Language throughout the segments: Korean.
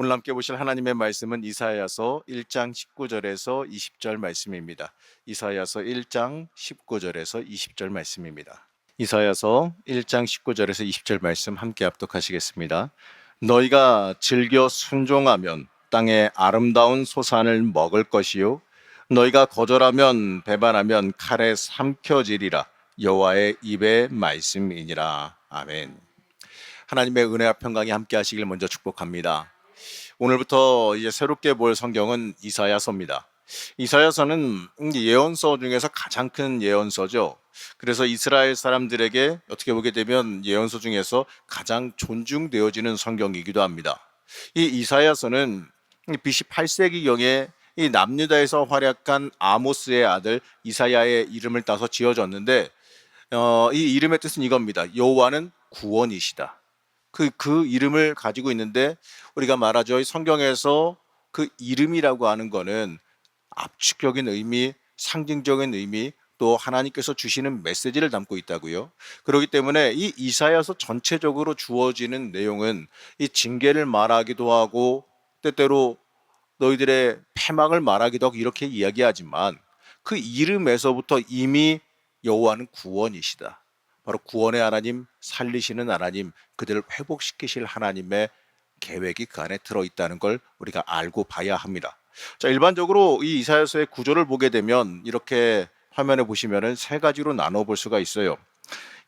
오늘 함께 보실 하나님의 말씀은 이사야서 1장 19절에서 20절 말씀입니다. 이사야서 1장 19절에서 20절 말씀입니다. 이사야서 1장 19절에서 20절 말씀 함께 합독하시겠습니다. 너희가 즐겨 순종하면 땅의 아름다운 소산을 먹을 것이요 너희가 거절하면 배반하면 칼에 삼켜지리라 여호와의 입의 말씀이니라 아멘. 하나님의 은혜와 평강이 함께 하시길 먼저 축복합니다. 오늘부터 이제 새롭게 볼 성경은 이사야서입니다. 이사야서는 예언서 중에서 가장 큰 예언서죠. 그래서 이스라엘 사람들에게 어떻게 보게 되면 예언서 중에서 가장 존중되어지는 성경이기도 합니다. 이 이사야서는 BC 8세기경에 이 남유다에서 활약한 아모스의 아들 이사야의 이름을 따서 지어졌는데 어, 이 이름의 뜻은 이겁니다. 여호와는 구원이시다. 그, 그 이름을 가지고 있는데 우리가 말하죠. 성경에서 그 이름이라고 하는 거는 압축적인 의미, 상징적인 의미, 또 하나님께서 주시는 메시지를 담고 있다고요. 그렇기 때문에 이 이사야서 전체적으로 주어지는 내용은 이 징계를 말하기도 하고 때때로 너희들의 패망을 말하기도 하고 이렇게 이야기하지만 그 이름에서부터 이미 여호와는 구원이시다. 바로 구원의 하나님, 살리시는 하나님, 그들을 회복시키실 하나님의 계획이 그 안에 들어 있다는 걸 우리가 알고 봐야 합니다. 자, 일반적으로 이 이사야서의 구조를 보게 되면 이렇게 화면에 보시면은 세 가지로 나눠 볼 수가 있어요.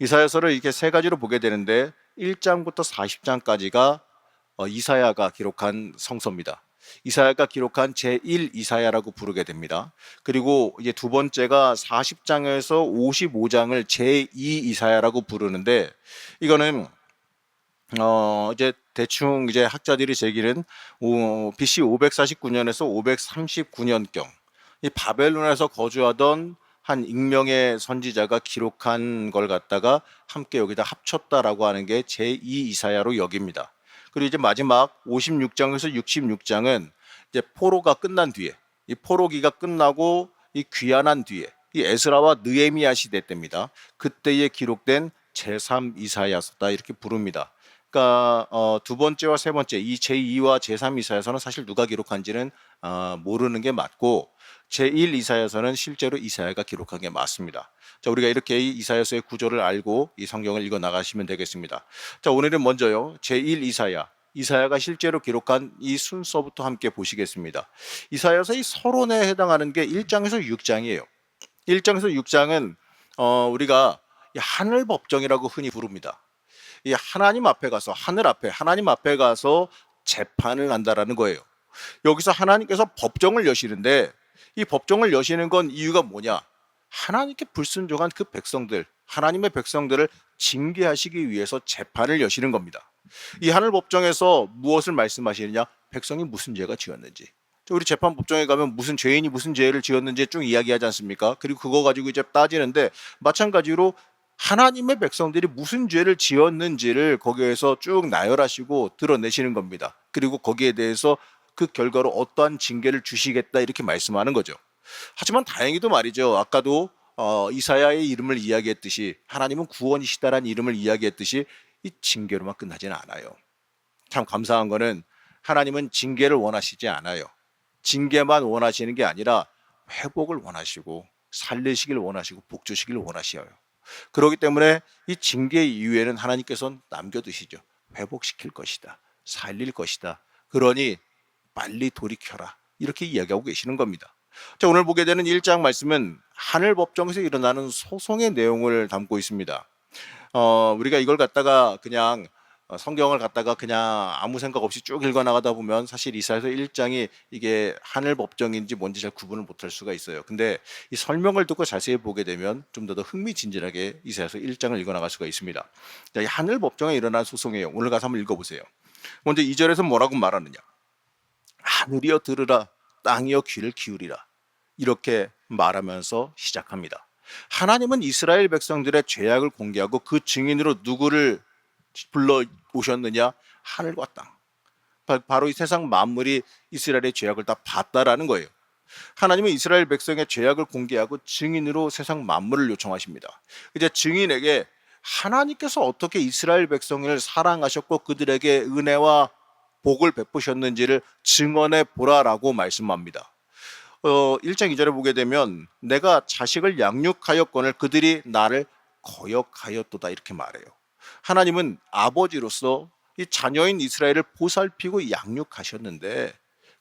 이사야서를 이렇게 세 가지로 보게 되는데 1장부터 40장까지가 어, 이사야가 기록한 성서입니다. 이사야가 기록한 제1 이사야라고 부르게 됩니다. 그리고 이제 두 번째가 40장에서 55장을 제2 이사야라고 부르는데 이거는 어 이제 대충 이제 학자들이 제기는 오, BC 549년에서 539년경 이 바벨론에서 거주하던 한 익명의 선지자가 기록한 걸 갖다가 함께 여기다 합쳤다라고 하는 게 제2 이사야로 여깁니다. 그리고 이제 마지막 56장에서 66장은 이제 포로가 끝난 뒤에 이 포로기가 끝나고 이 귀환한 뒤에 이 에스라와 느헤미야 시대 때입니다. 그때에 기록된 제3 이사야서다 이렇게 부릅니다. 그러니까 어, 두 번째와 세 번째 이 제2와 제3 이사야서는 사실 누가 기록한지는 어, 모르는 게 맞고 제1 이사야서는 실제로 이사야가 기록한 게 맞습니다. 자, 우리가 이렇게 이 이사야서의 구조를 알고 이 성경을 읽어 나가시면 되겠습니다. 자, 오늘은 먼저요. 제1 이사야. 이사야가 실제로 기록한 이 순서부터 함께 보시겠습니다. 이사야서 이 서론에 해당하는 게 1장에서 6장이에요. 1장에서 6장은 어, 우리가 하늘 법정이라고 흔히 부릅니다. 이 하나님 앞에 가서 하늘 앞에 하나님 앞에 가서 재판을 한다라는 거예요. 여기서 하나님께서 법정을 여시는데 이 법정을 여시는 건 이유가 뭐냐? 하나님께 불순종한 그 백성들, 하나님의 백성들을 징계하시기 위해서 재판을 여시는 겁니다. 이 하늘 법정에서 무엇을 말씀하시느냐? 백성이 무슨 죄가 지었는지. 우리 재판 법정에 가면 무슨 죄인이 무슨 죄를 지었는지 쭉 이야기하지 않습니까? 그리고 그거 가지고 이제 따지는데 마찬가지로 하나님의 백성들이 무슨 죄를 지었는지를 거기에서 쭉 나열하시고 드러내시는 겁니다. 그리고 거기에 대해서 그 결과로 어떠한 징계를 주시겠다 이렇게 말씀하는 거죠. 하지만 다행히도 말이죠. 아까도 어, 이사야의 이름을 이야기했듯이 하나님은 구원이시다라는 이름을 이야기했듯이 이 징계로만 끝나지는 않아요. 참 감사한 거는 하나님은 징계를 원하시지 않아요. 징계만 원하시는 게 아니라 회복을 원하시고 살리시길 원하시고 복 주시길 원하셔요. 그렇기 때문에 이 징계 이후에는 하나님께서는 남겨두시죠. 회복시킬 것이다. 살릴 것이다. 그러니 빨리 돌이켜라. 이렇게 이야기하고 계시는 겁니다. 자, 오늘 보게 되는 1장 말씀은 하늘 법정에서 일어나는 소송의 내용을 담고 있습니다. 어, 우리가 이걸 갖다가 그냥 어, 성경을 갖다가 그냥 아무 생각 없이 쭉 읽어 나가다 보면 사실 이사에서 1장이 이게 하늘 법정인지 뭔지 잘 구분을 못할 수가 있어요. 근데 이 설명을 듣고 자세히 보게 되면 좀더 흥미진진하게 이사에서 1장을 읽어 나갈 수가 있습니다. 자, 이 하늘 법정에 일어난 소송이에요. 오늘 가서 한번 읽어 보세요. 먼저 2절에서 뭐라고 말하느냐? 하늘이여 들으라 땅이여 귀를 기울이라 이렇게 말하면서 시작합니다. 하나님은 이스라엘 백성들의 죄악을 공개하고 그 증인으로 누구를 불러 오셨느냐? 하늘과 땅. 바로 이 세상 만물이 이스라엘의 죄악을 다 봤다라는 거예요. 하나님은 이스라엘 백성의 죄악을 공개하고 증인으로 세상 만물을 요청하십니다. 이제 증인에게 하나님께서 어떻게 이스라엘 백성을 사랑하셨고 그들에게 은혜와 복을 베푸셨는지를 증언해 보라라고 말씀합니다. 어, 1장 2절에 보게 되면 내가 자식을 양육하였거늘 그들이 나를 거역하였도다 이렇게 말해요. 하나님은 아버지로서 이 자녀인 이스라엘을 보살피고 양육하셨는데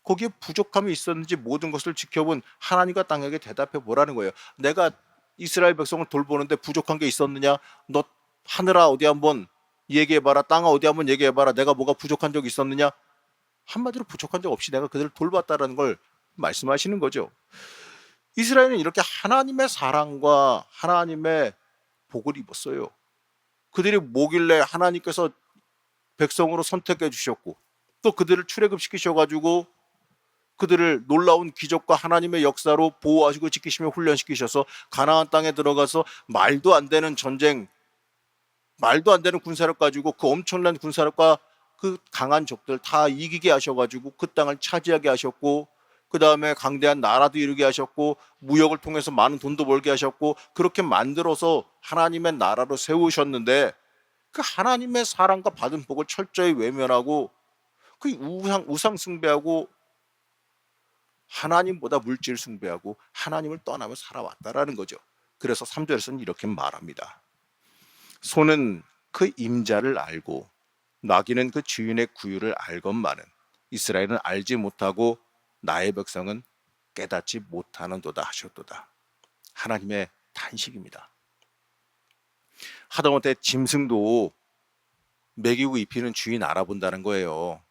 거기에 부족함이 있었는지 모든 것을 지켜본 하나님과 땅에게 대답해 보라는 거예요. 내가 이스라엘 백성을 돌보는데 부족한 게 있었느냐? 너 하늘아 어디 한번 얘기해 봐라. 땅아 어디 한번 얘기해 봐라. 내가 뭐가 부족한 적 있었느냐? 한마디로 부족한 적 없이 내가 그들을 돌봤다라는 걸 말씀하시는 거죠. 이스라엘은 이렇게 하나님의 사랑과 하나님의 복을 입었어요. 그들이 뭐길래 하나님께서 백성으로 선택해 주셨고 또 그들을 출애굽시키셔 가지고 그들을 놀라운 기적과 하나님의 역사로 보호하시고 지키시며 훈련시키셔서 가나안 땅에 들어가서 말도 안 되는 전쟁 말도 안 되는 군사력 가지고 그 엄청난 군사력과 그 강한 적들 다 이기게 하셔가지고 그 땅을 차지하게 하셨고 그 다음에 강대한 나라도 이루게 하셨고 무역을 통해서 많은 돈도 벌게 하셨고 그렇게 만들어서 하나님의 나라로 세우셨는데 그 하나님의 사랑과 받은 복을 철저히 외면하고 그 우상 우상 숭배하고 하나님보다 물질 숭배하고 하나님을 떠나며 살아왔다라는 거죠. 그래서 3절에서는 이렇게 말합니다. 소는 그 임자를 알고 나귀는 그 주인의 구유를 알건만은 이스라엘은 알지 못하고 나의 백성은 깨닫지 못하는도다 하셨도다. 하나님의 단식입니다. 하다못해 짐승도 먹이고 입히는 주인 알아본다는 거예요.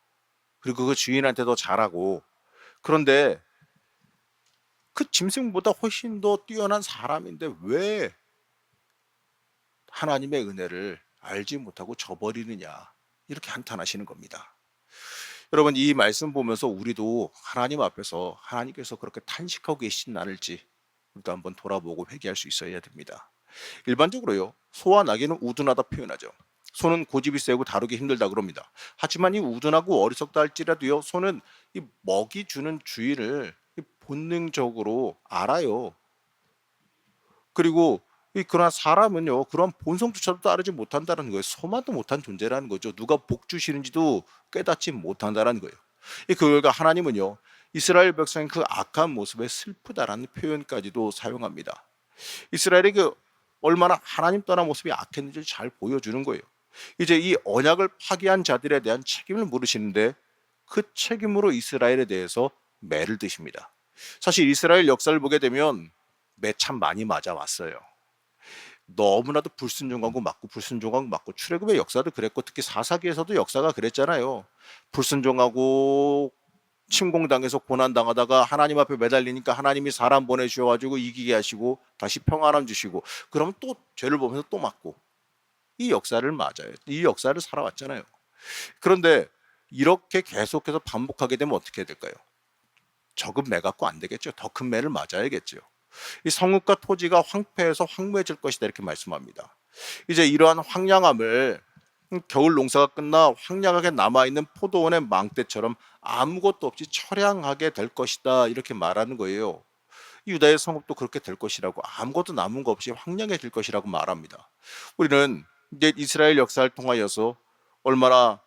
그리고 그 주인한테도 잘하고 그런데 그 짐승보다 훨씬 더 뛰어난 사람인데 왜 하나님의 은혜를 알지 못하고 저버리느냐 이렇게 한탄하시는 겁니다. 여러분 이 말씀 보면서 우리도 하나님 앞에서 하나님께서 그렇게 탄식하고 계신 나를지 우리도 한번 돌아보고 회개할 수 있어야 됩니다. 일반적으로요 소와 나귀는 우둔하다 표현하죠. 소는 고집이 세고 다루기 힘들다 그럽니다. 하지만 이 우둔하고 어리석다 할지라도요 소는 이 먹이 주는 주인을 본능적으로 알아요. 그리고 이 그러나 사람은요 그런 본성조차도 따르지 못한다는 거예요. 소만도 못한 존재라는 거죠. 누가 복 주시는지도 깨닫지 못한다는 거예요. 이 그가 하나님은요 이스라엘 백성의 그 악한 모습에 슬프다라는 표현까지도 사용합니다. 이스라엘이 그 얼마나 하나님 떠난 모습이 악했는지 잘 보여주는 거예요. 이제 이 언약을 파기한 자들에 대한 책임을 물으시는데 그 책임으로 이스라엘에 대해서 매를 드십니다. 사실 이스라엘 역사를 보게 되면 매 참 많이 맞아왔어요. 너무나도 불순종하고 맞고 불순종하고 맞고 출애굽의 역사도 그랬고 특히 사사기에서도 역사가 그랬잖아요. 불순종하고 침공당해서 고난 당하다가 하나님 앞에 매달리니까 하나님이 사람 보내주셔 가지고 이기게 하시고 다시 평안함 주시고 그러면 또 죄를 보면서 또 맞고 이 역사를 맞아요. 이 역사를 살아왔잖아요. 그런데 이렇게 계속해서 반복하게 되면 어떻게 될까요? 적은 매 갖고 안 되겠죠. 더 큰 매를 맞아야겠죠. 이 성읍과 토지가 황폐해서 황무해질 것이다 이렇게 말씀합니다. 이제 이러한 황량함을 겨울 농사가 끝나 황량하게 남아 있는 포도원의 망대처럼 아무것도 없이 처량하게 될 것이다 이렇게 말하는 거예요. 유다의 성읍도 그렇게 될 것이라고 아무것도 남은 거 없이 황량해질 것이라고 말합니다. 우리는 이제 이스라엘 역사를 통하여서 얼마나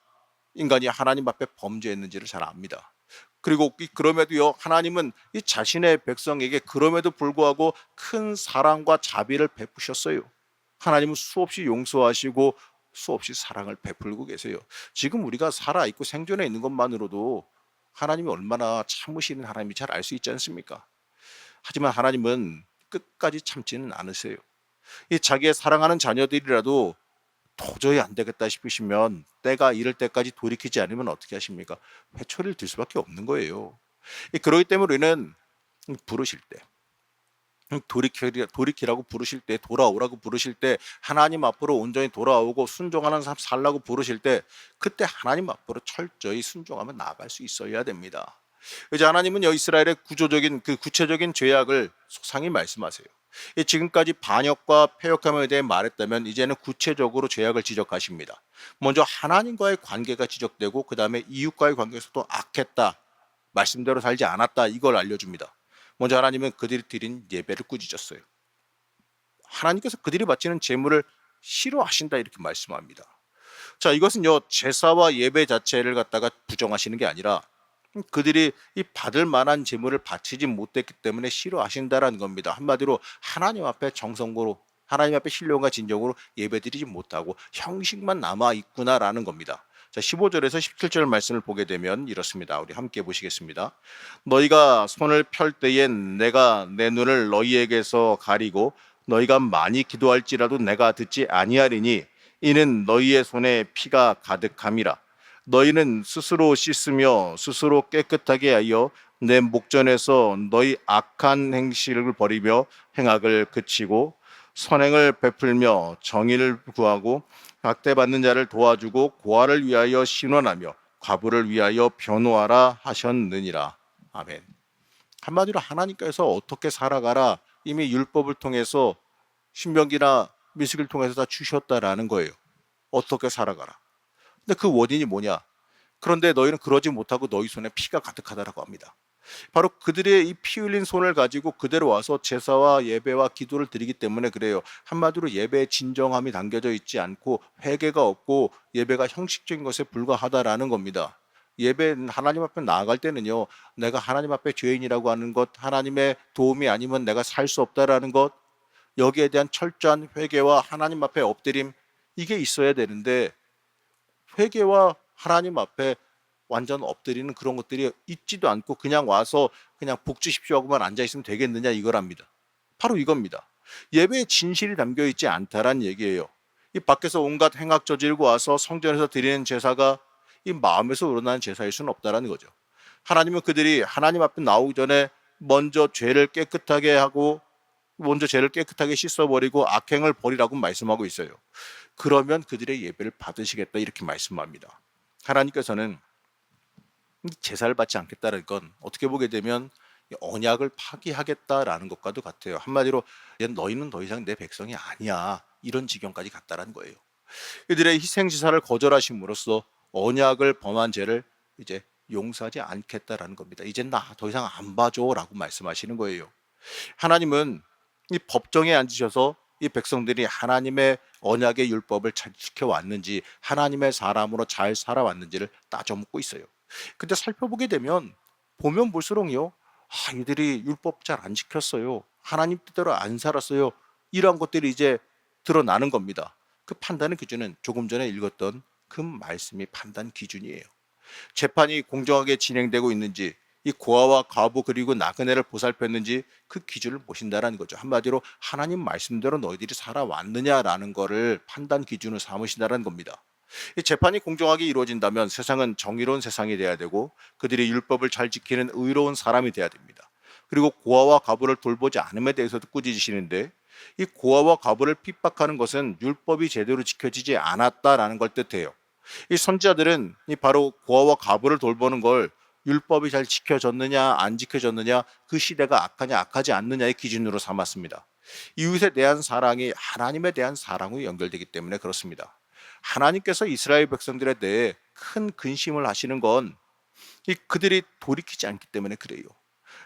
인간이 하나님 앞에 범죄했는지를 잘 압니다. 그리고 그럼에도요 하나님은 이 자신의 백성에게 그럼에도 불구하고 큰 사랑과 자비를 베푸셨어요. 하나님은 수없이 용서하시고 수없이 사랑을 베풀고 계세요. 지금 우리가 살아 있고 생존해 있는 것만으로도 하나님이 얼마나 참으시는 하나님이 잘 알 수 있지 않습니까? 하지만 하나님은 끝까지 참지는 않으세요. 이 자기의 사랑하는 자녀들이라도 도저히 안 되겠다 싶으시면 때가 이럴 때까지 돌이키지 않으면 어떻게 하십니까? 회초리를 들 수밖에 없는 거예요. 그러기 때문에 우리는 부르실 때 돌이키라, 돌이키라고 부르실 때 돌아오라고 부르실 때 하나님 앞으로 온전히 돌아오고 순종하는 삶 살라고 부르실 때 그때 하나님 앞으로 철저히 순종하면 나아갈 수 있어야 됩니다. 이제 하나님은 이스라엘의 구조적인 그 구체적인 죄악을 소상히 말씀하세요. 지금까지 반역과 폐역함에 대해 말했다면 이제는 구체적으로 죄악을 지적하십니다. 먼저 하나님과의 관계가 지적되고 그 다음에 이웃과의 관계에서도 악했다. 말씀대로 살지 않았다. 이걸 알려줍니다. 먼저 하나님은 그들이 드린 예배를 꾸짖었어요. 하나님께서 그들이 바치는 제물을 싫어하신다 이렇게 말씀합니다. 자, 이것은요, 제사와 예배 자체를 갖다가 부정하시는 게 아니라 그들이 이 받을 만한 제물을 바치지 못했기 때문에 싫어하신다라는 겁니다. 한마디로 하나님 앞에 정성으로 하나님 앞에 신령과 진정으로 예배드리지 못하고 형식만 남아 있구나라는 겁니다. 자, 15절에서 17절 말씀을 보게 되면 이렇습니다. 우리 함께 보시겠습니다. 너희가 손을 펼 때엔 내가 내 눈을 너희에게서 가리고 너희가 많이 기도할지라도 내가 듣지 아니하리니 이는 너희의 손에 피가 가득함이라. 너희는 스스로 씻으며 스스로 깨끗하게 하여 내 목전에서 너희 악한 행실을 버리며 행악을 그치고 선행을 베풀며 정의를 구하고 박대받는 자를 도와주고 고아를 위하여 신원하며 과부를 위하여 변호하라 하셨느니라. 아멘. 한마디로 하나님께서 어떻게 살아가라 이미 율법을 통해서 신명기나 미식을 통해서 다 주셨다라는 거예요. 어떻게 살아가라. 근데 그 원인이 뭐냐? 그런데 너희는 그러지 못하고 너희 손에 피가 가득하다라고 합니다. 바로 그들의 이 피 흘린 손을 가지고 그대로 와서 제사와 예배와 기도를 드리기 때문에 그래요. 한마디로 예배의 진정함이 담겨져 있지 않고 회개가 없고 예배가 형식적인 것에 불과하다라는 겁니다. 예배 하나님 앞에 나아갈 때는요. 내가 하나님 앞에 죄인이라고 하는 것, 하나님의 도움이 아니면 내가 살 수 없다라는 것, 여기에 대한 철저한 회개와 하나님 앞에 엎드림 이게 있어야 되는데 회개와 하나님 앞에 완전 엎드리는 그런 것들이 있지도 않고 그냥 와서 그냥 복 주십시오 하고만 앉아 있으면 되겠느냐 이거랍니다. 바로 이겁니다. 예배에 진실이 담겨 있지 않다란 얘기예요. 이 밖에서 온갖 행악 저지르고 와서 성전에서 드리는 제사가 이 마음에서 우러나는 제사일 수는 없다라는 거죠. 하나님은 그들이 하나님 앞에 나오기 전에 먼저 죄를 깨끗하게 하고 먼저 죄를 깨끗하게 씻어버리고 악행을 버리라고 말씀하고 있어요. 그러면 그들의 예배를 받으시겠다 이렇게 말씀합니다. 하나님께서는 제사를 받지 않겠다는 건 어떻게 보게 되면 언약을 파기하겠다라는 것과도 같아요. 한마디로 너희는 더 이상 내 백성이 아니야 이런 지경까지 갔다라는 거예요. 그들의 희생 제사를 거절하심으로써 언약을 범한 죄를 이제 용서하지 않겠다라는 겁니다. 이젠 나더 이상 안 봐줘라고 말씀하시는 거예요. 하나님은 이 법정에 앉으셔서 이 백성들이 하나님의 언약의 율법을 잘 지켜왔는지 하나님의 사람으로 잘 살아왔는지를 따져 묻고 있어요. 근데 살펴보게 되면 보면 볼수록요. 아, 이들이 율법 잘 안 지켰어요. 하나님 뜻대로 안 살았어요. 이러한 것들이 이제 드러나는 겁니다. 그 판단의 기준은 조금 전에 읽었던 그 말씀이 판단 기준이에요. 재판이 공정하게 진행되고 있는지 이 고아와 과부 그리고 나그네를 보살폈는지 그 기준을 보신다라는 거죠. 한마디로 하나님 말씀대로 너희들이 살아왔느냐라는 거를 판단 기준을 삼으신다라는 겁니다. 이 재판이 공정하게 이루어진다면 세상은 정의로운 세상이 돼야 되고 그들이 율법을 잘 지키는 의로운 사람이 돼야 됩니다. 그리고 고아와 과부를 돌보지 않음에 대해서도 꾸짖으시는데 이 고아와 과부를 핍박하는 것은 율법이 제대로 지켜지지 않았다라는 걸 뜻해요. 이 선지자들은 이 바로 고아와 과부를 돌보는 걸 율법이 잘 지켜졌느냐 안 지켜졌느냐 그 시대가 악하냐 악하지 않느냐의 기준으로 삼았습니다. 이웃에 대한 사랑이 하나님에 대한 사랑으로 연결되기 때문에 그렇습니다. 하나님께서 이스라엘 백성들에 대해 큰 근심을 하시는 건이 그들이 돌이키지 않기 때문에 그래요.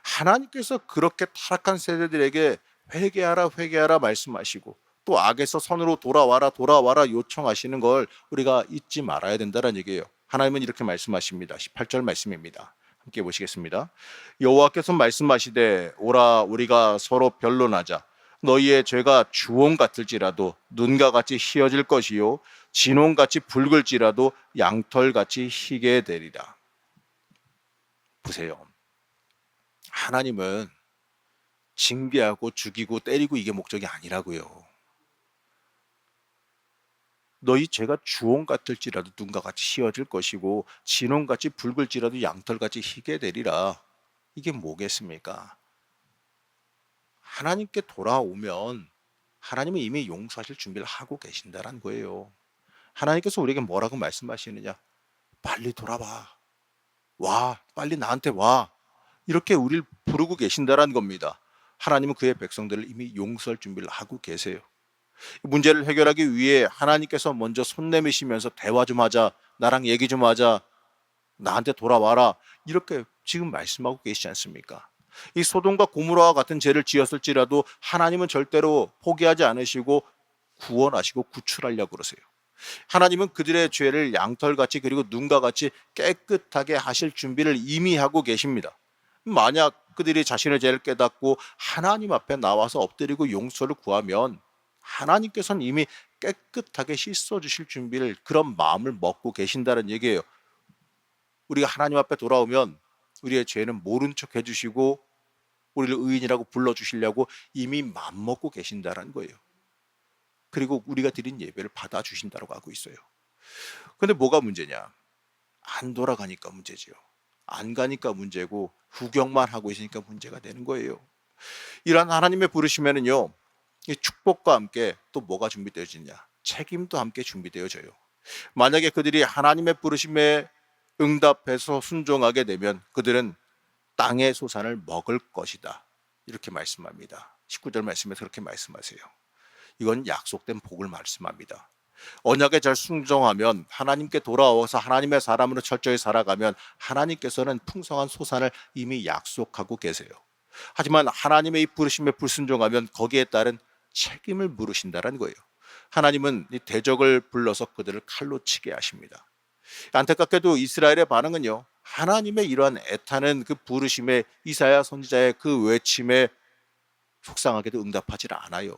하나님께서 그렇게 타락한 세대들에게 회개하라 회개하라 말씀하시고 또 악에서 선으로 돌아와라 돌아와라 요청하시는 걸 우리가 잊지 말아야 된다는 얘기예요. 하나님은 이렇게 말씀하십니다. 18절 말씀입니다. 함께 보시겠습니다. 여호와께서 말씀하시되 오라 우리가 서로 변론하자 너희의 죄가 주홍 같을지라도 눈과 같이 희어질 것이요 진홍 같이 붉을지라도 양털 같이 희게 되리라. 보세요. 하나님은 징계하고 죽이고 때리고 이게 목적이 아니라고요. 너희 죄가 주홍 같을지라도 눈과 같이 희어질 것이고 진홍같이 붉을지라도 양털같이 희게 되리라. 이게 뭐겠습니까? 하나님께 돌아오면 하나님은 이미 용서하실 준비를 하고 계신다는 거예요. 하나님께서 우리에게 뭐라고 말씀하시느냐? 빨리 돌아와. 와, 빨리 나한테 와. 이렇게 우리를 부르고 계신다는 겁니다. 하나님은 그의 백성들을 이미 용서할 준비를 하고 계세요. 문제를 해결하기 위해 하나님께서 먼저 손 내미시면서 대화 좀 하자. 나랑 얘기 좀 하자. 나한테 돌아와라. 이렇게 지금 말씀하고 계시지 않습니까? 이 소돔과 고무라와 같은 죄를 지었을지라도 하나님은 절대로 포기하지 않으시고 구원하시고 구출하려고 그러세요. 하나님은 그들의 죄를 양털같이 그리고 눈과 같이 깨끗하게 하실 준비를 이미 하고 계십니다. 만약 그들이 자신의 죄를 깨닫고 하나님 앞에 나와서 엎드리고 용서를 구하면 하나님께서는 이미 깨끗하게 씻어 주실 준비를 그런 마음을 먹고 계신다는 얘기예요. 우리가 하나님 앞에 돌아오면 우리의 죄는 모른 척 해주시고 우리를 의인이라고 불러주시려고 이미 마음 먹고 계신다는 거예요. 그리고 우리가 드린 예배를 받아주신다고 하고 있어요. 근데 뭐가 문제냐? 안 돌아가니까 문제지요. 안 가니까 문제고 구경만 하고 있으니까 문제가 되는 거예요. 이러한 하나님의 부르시면은요, 이 축복과 함께 또 뭐가 준비되어지냐? 책임도 함께 준비되어져요. 만약에 그들이 하나님의 부르심에 응답해서 순종하게 되면 그들은 땅의 소산을 먹을 것이다. 이렇게 말씀합니다. 19절 말씀에서 그렇게 말씀하세요. 이건 약속된 복을 말씀합니다. 언약에 잘 순종하면 하나님께 돌아와서 하나님의 사람으로 철저히 살아가면 하나님께서는 풍성한 소산을 이미 약속하고 계세요. 하지만 하나님의 이 부르심에 불순종하면 거기에 따른 책임을 물으신다는 거예요. 하나님은 이 대적을 불러서 그들을 칼로 치게 하십니다. 안타깝게도 이스라엘의 반응은요. 하나님의 이러한 애타는 그 부르심에 이사야 선지자의 그 외침에 속상하게도 응답하지 않아요.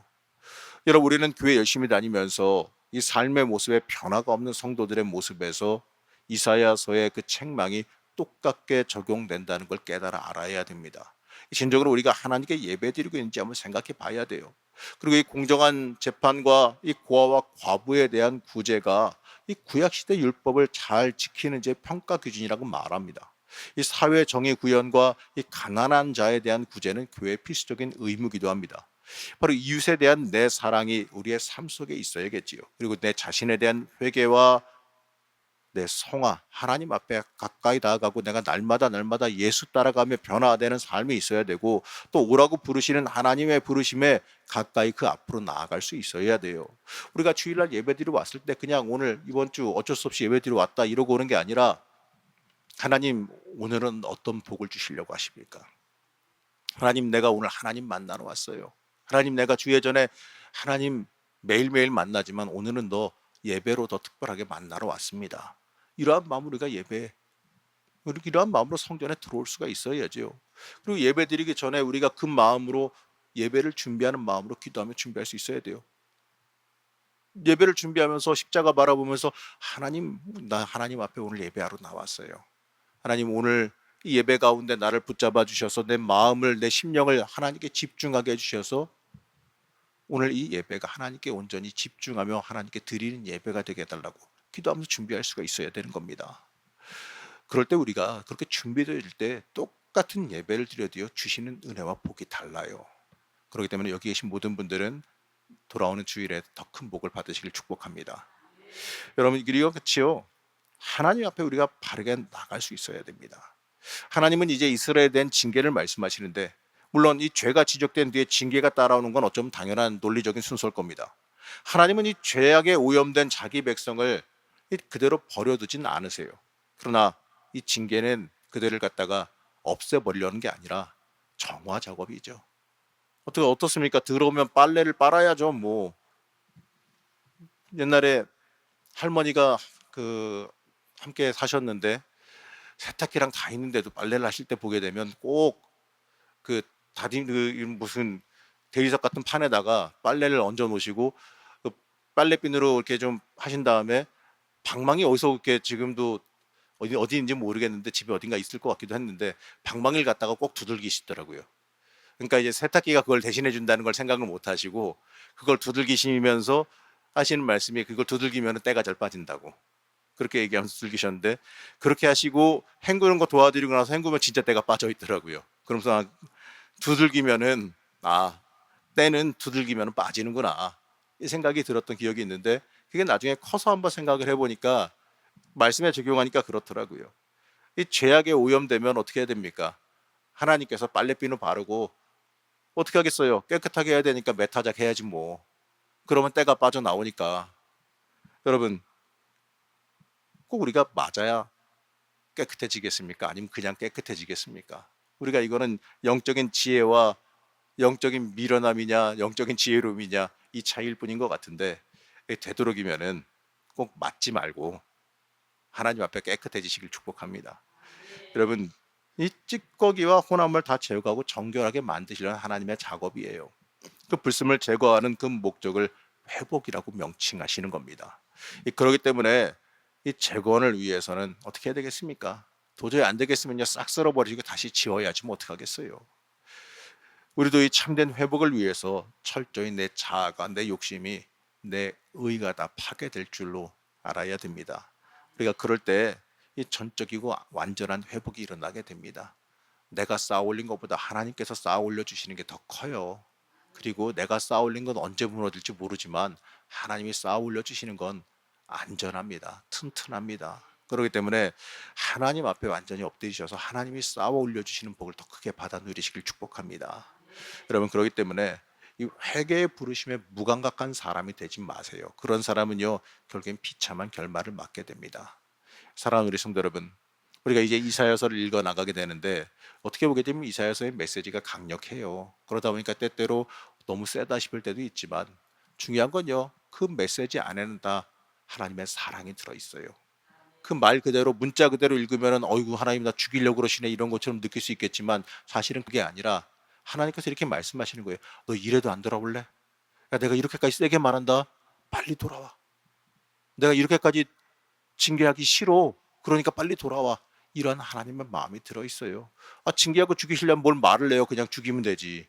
여러분 우리는 교회 열심히 다니면서 이 삶의 모습에 변화가 없는 성도들의 모습에서 이사야서의 그 책망이 똑같게 적용된다는 걸 깨달아 알아야 됩니다. 진정으로 우리가 하나님께 예배드리고 있는지 한번 생각해 봐야 돼요. 그리고 이 공정한 재판과 이 고아와 과부에 대한 구제가 이 구약 시대 율법을 잘 지키는 제 평가 기준이라고 말합니다. 이 사회 정의 구현과 이 가난한 자에 대한 구제는 교회의 필수적인 의무기도 합니다. 바로 이웃에 대한 내 사랑이 우리의 삶 속에 있어야겠지요. 그리고 내 자신에 대한 회개와 내 성화 하나님 앞에 가까이 다가가고 내가 날마다 날마다 예수 따라가며 변화되는 삶이 있어야 되고 또 오라고 부르시는 하나님의 부르심에 가까이 그 앞으로 나아갈 수 있어야 돼요. 우리가 주일날 예배드리러 왔을 때 그냥 오늘 이번 주 어쩔 수 없이 예배드리러 왔다 이러고 오는 게 아니라 하나님 오늘은 어떤 복을 주시려고 하십니까? 하나님 내가 오늘 하나님 만나러 왔어요. 하나님 내가 주예 전에 하나님 매일매일 만나지만 오늘은 너 예배로 더 특별하게 만나러 왔습니다. 이러한 마음으로 우리가 예배 이러한 마음으로 성전에 들어올 수가 있어야죠. 그리고 예배 드리기 전에 우리가 그 마음으로 예배를 준비하는 마음으로 기도하며 준비할 수 있어야 돼요. 예배를 준비하면서 십자가 바라보면서 하나님 나 하나님 앞에 오늘 예배하러 나왔어요. 하나님 오늘 이 예배 가운데 나를 붙잡아 주셔서 내 마음을 내 심령을 하나님께 집중하게 해 주셔서 오늘 이 예배가 하나님께 온전히 집중하며 하나님께 드리는 예배가 되게 해 달라고 기도하면서 준비할 수가 있어야 되는 겁니다. 그럴 때 우리가 그렇게 준비될 때 똑같은 예배를 드려도 주시는 은혜와 복이 달라요. 그렇기 때문에 여기 계신 모든 분들은 돌아오는 주일에 더 큰 복을 받으시길 축복합니다. 여러분 그리고 같이요 하나님 앞에 우리가 바르게 나갈 수 있어야 됩니다. 하나님은 이제 이스라엘에 대한 징계를 말씀하시는데 물론 이 죄가 지적된 뒤에 징계가 따라오는 건 어쩌면 당연한 논리적인 순서일 겁니다. 하나님은 이 죄악에 오염된 자기 백성을 그대로 버려두진 않으세요. 그러나 이 징계는 그들을 갖다가 없애버리려는 게 아니라 정화 작업이죠. 어떻게 어떻습니까? 들어오면 빨래를 빨아야죠. 뭐 옛날에 할머니가 그 함께 사셨는데 세탁기랑 다 있는데도 빨래를 하실 때 보게 되면 꼭 그 다림 그 무슨 대리석 같은 판에다가 빨래를 얹어 놓으시고 그 빨래비누로 이렇게 좀 하신 다음에 방망이 어디서 이렇게 지금도 어디 어디인지 모르겠는데 집에 어딘가 있을 것 같기도 했는데 방망이를 갖다가 꼭 두들기시더라고요. 그러니까 이제 세탁기가 그걸 대신해 준다는 걸 생각을 못 하시고 그걸 두들기시면서 하시는 말씀이 그걸 두들기면 때가 잘 빠진다고 그렇게 얘기하면서 두들기셨는데 그렇게 하시고 헹구는 거 도와드리고 나서 헹구면 진짜 때가 빠져 있더라고요. 그러면서 두들기면은 아 때는 두들기면 빠지는구나 이 생각이 들었던 기억이 있는데 그게 나중에 커서 한번 생각을 해보니까 말씀에 적용하니까 그렇더라고요. 이 죄악에 오염되면 어떻게 해야 됩니까? 하나님께서 빨래비누 바르고 어떻게 하겠어요? 깨끗하게 해야 되니까 메타작 해야지 뭐. 그러면 때가 빠져나오니까. 여러분, 꼭 우리가 맞아야 깨끗해지겠습니까? 아니면 그냥 깨끗해지겠습니까? 우리가 이거는 영적인 지혜와 영적인 미련함이냐, 영적인 지혜로움이냐 이 차이일 뿐인 것 같은데 되도록이면은 꼭 맞지 말고 하나님 앞에 깨끗해지시길 축복합니다. 여러분 이 찌꺼기와 혼합을 다 제거하고 정결하게 만드시려는 하나님의 작업이에요. 그 불순을 제거하는 그 목적을 회복이라고 명칭하시는 겁니다. 이- 그렇기 때문에 이 재건을 위해서는 어떻게 해야 되겠습니까? 도저히 안 되겠으면요 싹 쓸어버리고 다시 지어야지 뭐 어떡하겠어요. 우리도 이 참된 회복을 위해서 철저히 내 자아가 내 욕심이 내 의가 다 파괴될 줄로 알아야 됩니다. 우리가 그럴 때 이 전적이고 완전한 회복이 일어나게 됩니다. 내가 쌓아 올린 것보다 하나님께서 쌓아 올려 주시는 게 더 커요. 그리고 내가 쌓아 올린 건 언제 무너질지 모르지만 하나님이 쌓아 올려 주시는 건 안전합니다. 튼튼합니다. 그렇기 때문에 하나님 앞에 완전히 엎드리셔서 하나님이 쌓아 올려 주시는 복을 더 크게 받아 누리시길 축복합니다. 여러분 그렇기 때문에 이 회개의 부르심에 무감각한 사람이 되지 마세요. 그런 사람은요 결국엔 비참한 결말을 맞게 됩니다. 사랑하는 우리 성도 여러분, 우리가 이제 이사야서를 읽어 나가게 되는데 어떻게 보게 되면 이사야서의 메시지가 강력해요. 그러다 보니까 때때로 너무 세다 싶을 때도 있지만 중요한 건요 그 메시지 안에는 다 하나님의 사랑이 들어 있어요. 그 말 그대로 문자 그대로 읽으면은 어이구 하나님 나 죽이려고 그러시네 이런 것처럼 느낄 수 있겠지만 사실은 그게 아니라 하나님께서 이렇게 말씀하시는 거예요. 너 이래도 안 돌아올래? 야, 내가 이렇게까지 세게 말한다. 빨리 돌아와. 내가 이렇게까지 징계하기 싫어. 그러니까 빨리 돌아와. 이런 하나님의 마음이 들어 있어요. 아, 징계하고 죽이시려면 뭘 말을 해요. 그냥 죽이면 되지.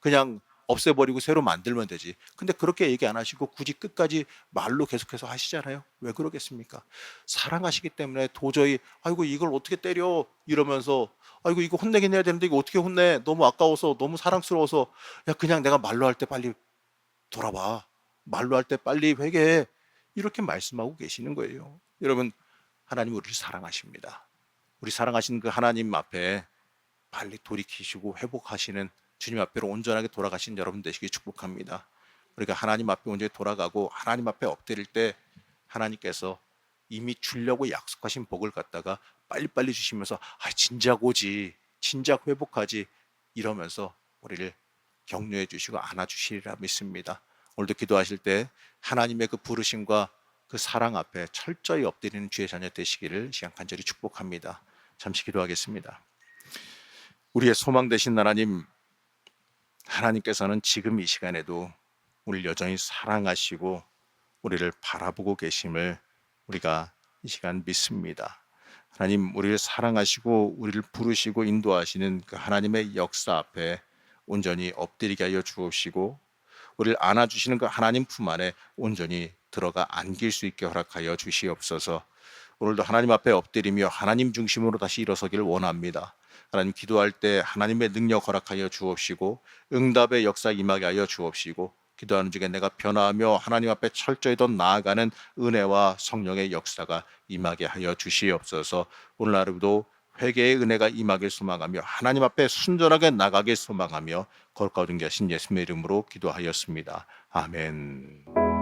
그냥 없애버리고 새로 만들면 되지. 근데 그렇게 얘기 안 하시고 굳이 끝까지 말로 계속해서 하시잖아요. 왜 그러겠습니까? 사랑하시기 때문에 도저히 아이고 이걸 어떻게 때려 이러면서 아이고 이거 혼내긴 해야 되는데 이거 어떻게 혼내? 너무 아까워서 너무 사랑스러워서 야 그냥 내가 말로 할 때 빨리 돌아봐. 말로 할 때 빨리 회개해. 이렇게 말씀하고 계시는 거예요. 여러분 하나님 우리를 사랑하십니다. 우리 사랑하시는 그 하나님 앞에 빨리 돌이키시고 회복하시는 주님 앞에로 온전하게 돌아가신 여러분 되시기 축복합니다. 우리가 하나님 앞에 온전히 돌아가고 하나님 앞에 엎드릴 때 하나님께서 이미 주려고 약속하신 복을 갖다가 빨리빨리 주시면서 아 진작 오지 진작 회복하지 이러면서 우리를 격려해 주시고 안아 주시리라 믿습니다. 오늘도 기도하실 때 하나님의 그 부르심과 그 사랑 앞에 철저히 엎드리는 주의 자녀 되시기를 시간 간절히 축복합니다. 잠시 기도하겠습니다. 우리의 소망 되신 하나님 하나님께서는 지금 이 시간에도 우리를 여전히 사랑하시고 우리를 바라보고 계심을 우리가 이 시간 믿습니다. 하나님 우리를 사랑하시고 우리를 부르시고 인도하시는 그 하나님의 역사 앞에 온전히 엎드리게 하여 주옵시고 우리를 안아주시는 그 하나님 품 안에 온전히 들어가 안길 수 있게 허락하여 주시옵소서. 오늘도 하나님 앞에 엎드리며 하나님 중심으로 다시 일어서기를 원합니다. 하나님 기도할 때 하나님의 능력 허락하여 주옵시고 응답의 역사 임하게 하여 주옵시고 기도하는 중에 내가 변화하며 하나님 앞에 철저히 더 나아가는 은혜와 성령의 역사가 임하게 하여 주시옵소서. 오늘 하루도 회개의 은혜가 임하길 소망하며 하나님 앞에 순전하게 나가길 소망하며 계신 예수님의 이름으로 기도하였습니다. 아멘.